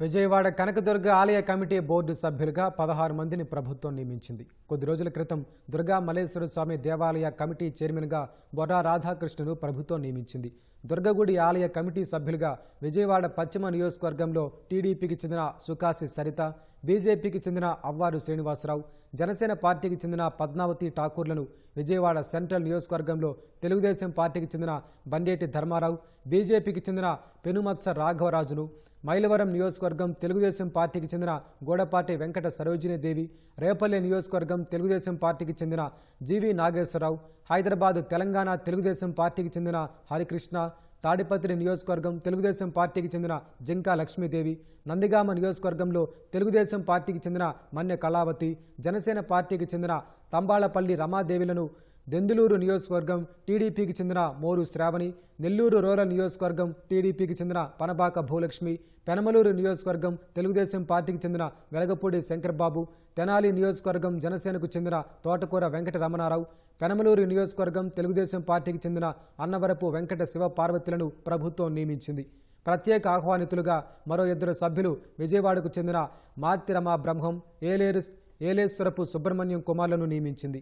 విజయవాడ కనకదుర్గ ఆలయ committee board సభ్యులుగా పదహారు మందిని ప్రభుత్వం నియమించింది. కొద్ది రోజుల క్రితం దుర్గా మల్లేశ్వర స్వామి దేవాలయ కమిటీ చైర్మన్గా బొర్రా రాధాకృష్ణను ప్రభుత్వం నియమించింది. దుర్గగుడి ఆలయ కమిటీ సభ్యులుగా విజయవాడ పశ్చిమ నియోజకవర్గంలో టీడీపీకి చెందిన సుకాసి సరిత బీజేపీకి చెందిన అవ్వారు శ్రీనివాసరావు జనసేన పార్టీకి చెందిన పద్మావతి ఠాకూర్లను విజయవాడ సెంట్రల్ నియోజకవర్గంలో తెలుగుదేశం పార్టీకి చెందిన బండేటి ధర్మారావు బీజేపీకి చెందిన పెనుమత్స రాఘవరాజులు మైలవరం నియోజకవర్గం తెలుగుదేశం పార్టీకి చెందిన గోడపాటి వెంకట సరోజినీదేవి రేపల్లె నియోజకవర్గం తెలుగుదేశం పార్టీకి చెందిన జీవి నాగేశ్వరరావు హైదరాబాద్ తెలంగాణ తెలుగుదేశం పార్టీకి చెందిన హరికృష్ణ తాడిపత్రి నియోజకవర్గం తెలుగుదేశం పార్టీకి చెందిన జింకా లక్ష్మీదేవి నందిగామ నియోజకవర్గంలో తెలుగుదేశం పార్టీకి చెందిన మన్య కళావతి జనసేన పార్టీకి చెందిన తంబాళపల్లి రమాదేవిలను దెందులూరు నియోజకవర్గం టీడీపీకి చెందిన మోరు శ్రావణి నెల్లూరు రూరల్ నియోజకవర్గం టీడీపీకి చెందిన పనబాక భూలక్ష్మి పెనమలూరు నియోజకవర్గం తెలుగుదేశం పార్టీకి చెందిన వెలగపూడి శంకర్బాబు తెనాలి నియోజకవర్గం జనసేనకు చెందిన తోటకూర వెంకట రమణారావు పెనమలూరు నియోజకవర్గం తెలుగుదేశం పార్టీకి చెందిన అన్నవరపు వెంకట శివ పార్వతులను ప్రభుత్వం నియమించింది. ప్రత్యేక ఆహ్వానితులుగా మరో ఇద్దరు సభ్యులు విజయవాడకు చెందిన మాతిరమా బ్రహ్మం ఏలేరు ఏలేశ్వరపు సుబ్రహ్మణ్యం కుమార్లను నియమించింది.